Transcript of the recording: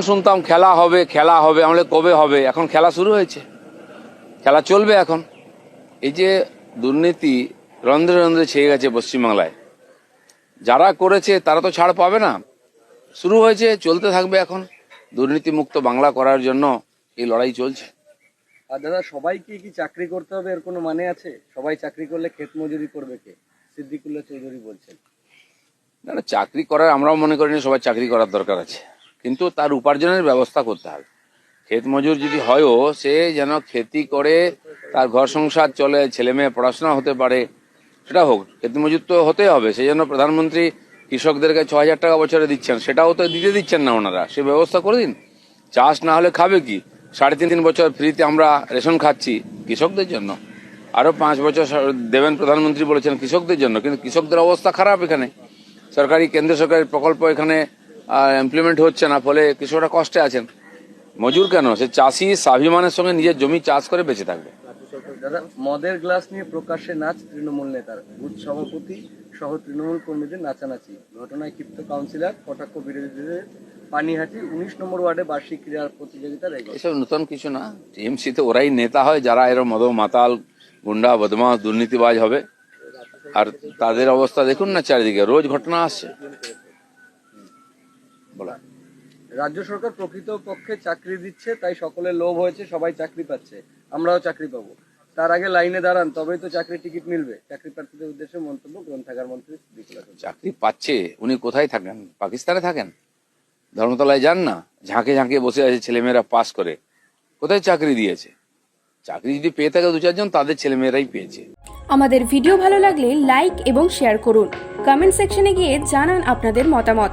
শুনতাম খেলা হবে খেলা হবে আমাদের কবে হবে? এখন খেলা শুরু হয়েছে। খেলা চলবে এখন। এই যে দুর্নীতি রন্ধ্রে রন্ধ্রে ছেয়ে গেছে পশ্চিমবাংলায়। যারা করেছে তারা তো ছাড় পাবে না। শুরু হয়েছে চলতে থাকবে এখন। দুর্নীতিমুক্ত বাংলা করার জন্য এই লড়াই চলছে। আর দাদা সবাইকে কি চাকরি করতে হবে এর কোনো মানে আছে? সবাই চাকরি করলে ক্ষেত মজুরি করবে কে? সিদ্দিকুল্লাহ চৌধুরী বলছেন। না না চাকরি করার আমরাও মনে করি না সবাই চাকরি করার দরকার আছে। কিন্তু তার উপার্জনের ব্যবস্থা করতে হবে। ক্ষেত মজুর যদি হয়ও, সে যেন খেতি করে, তার ঘর সংসার চলে, ছেলে মেয়ে পড়াশোনা হতে পারে, সেটা হোক, ক্ষেত মজুর তো হতেই হবে। সেই জন্য প্রধানমন্ত্রী কৃষকদেরকে ছ হাজার টাকা বছরে দিচ্ছেন, সেটাও তো দিতে দিচ্ছেন না ওনারা, সে ব্যবস্থা করে দিন। চাষ না হলে খাবে কি? সাড়ে তিন তিন বছর ফ্রিতে আমরা রেশন খাচ্ছি কৃষকদের জন্য। আরও পাঁচ বছর দেবেন প্রধানমন্ত্রী বলেছেন কৃষকদের জন্য, কিন্তু কৃষকদের অবস্থা খারাপ এখানে। সরকারি কেন্দ্র সরকারি প্রকল্প এখানে ইমপ্লিমেন্ট হচ্ছে না ফলে কৃষকরা কষ্টে আছেন। মজুর কেন? সে চাষি স্বাভিমানের সঙ্গে নিজের জমি চাষ করে বেঁচে থাকবে। দাদা মদের গ্লাস নিয়ে প্রকাশ্যে নাচ তৃণমূল নেতার। বুথ সভাপতি সহ তৃণমূল কর্মীদের নাচানাচি। ঘটনায় ক্ষিপ্ত কাউন্সিলর কটাক্ষ বিরোধীদের পানিহাটি উনিশ নম্বর ওয়ার্ডে বার্ষিক ক্রীড়া প্রতিযোগিতার এসব নতুন কিছু না। টিএমসি তো ওরাই নেতা হয় যারা এরম মদ মাতাল গুন্ডা বদমাস দুর্নীতিবাজ হবে। আর তাদের অবস্থা দেখুন না চারিদিকে। রোজ ঘটনা আসছে। বলা। রাজ্য সরকার প্রকৃত পক্ষে চাকরি দিচ্ছে তাই সকলের লোভ হয়েছে সবাই চাকরি পাচ্ছে আমরাও চাকরি পাবো। তার আগে লাইনে দাঁড়ান তবেই তো চাকরি টিকিট মিলবে। চাকরি প্রার্থীদের উদ্দেশ্যে মন্তব্য গ্রন্থাগার মন্ত্রী চাকরি পাচ্ছে উনি কোথায় থাকেন? পাকিস্তানে থাকেন? ধর্মতলায় যান না? ঝাঁকে ঝাঁকে বসে আছে ছেলেমেয়েরা পাস করে। কোথায় চাকরি দিয়েছে? চাকরি যদি পেয়ে থাকে দু চারজন তাদের ছেলেমেয়েরাই পেয়েছে। আমাদের ভিডিও ভালো লাগলে লাইক এবং শেয়ার করুন। কমেন্ট সেকশনে গিয়ে জানান আপনাদের মতামত।